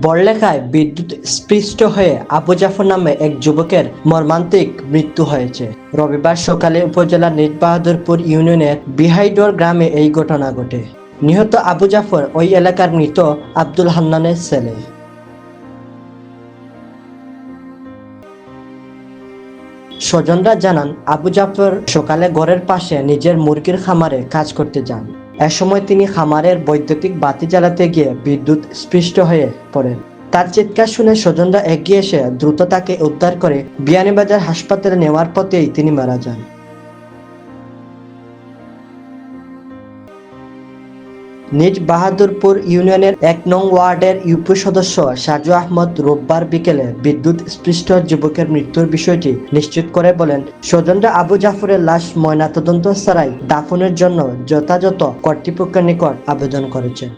বড়লেখায় বিদ্যুৎ স্পৃষ্ট হয়ে আবু জাফর নামে এক যুবকের মর্মান্তিক মৃত্যু হয়েছে। রবিবার সকালে উপজেলার নিজ বাহাদুরপুর ইউনিয়নের বিহাইডোর গ্রামে এই ঘটনা ঘটে। নিহত আবু জাফর ওই এলাকার মৃত আব্দুল হান্নানের ছেলে। স্বজনরা জানান, আবু জাফর সকালে ঘরের পাশে নিজের মুরগির খামারে কাজ করতে যান। এ সময় তিনি খামারের বৈদ্যুতিক বাতি জ্বালাতে গিয়ে বিদ্যুৎ স্পৃষ্ট হয়ে পড়েন। তার চিৎকার শুনে স্বজনরা এগিয়ে এসে দ্রুত তাকে উদ্ধার করে বিয়ানীবাজার হাসপাতালে নেওয়ার পথেই তিনি মারা যান। নিজ বাহাদুরপুর ইউনিয়নের এক নং ওয়ার্ডের ইউপি সদস্য সাজু আহমদ রোববার বিকেলে বিদ্যুৎ স্পৃষ্ট যুবকের মৃত্যুর বিষয়টি নিশ্চিত করে বলেন, স্বজনরা আবু জাফরের লাশ ময়নাতদন্ত ছাড়াই দাফনের জন্য যথাযথ কর্তৃপক্ষের নিকট আবেদন করেছেন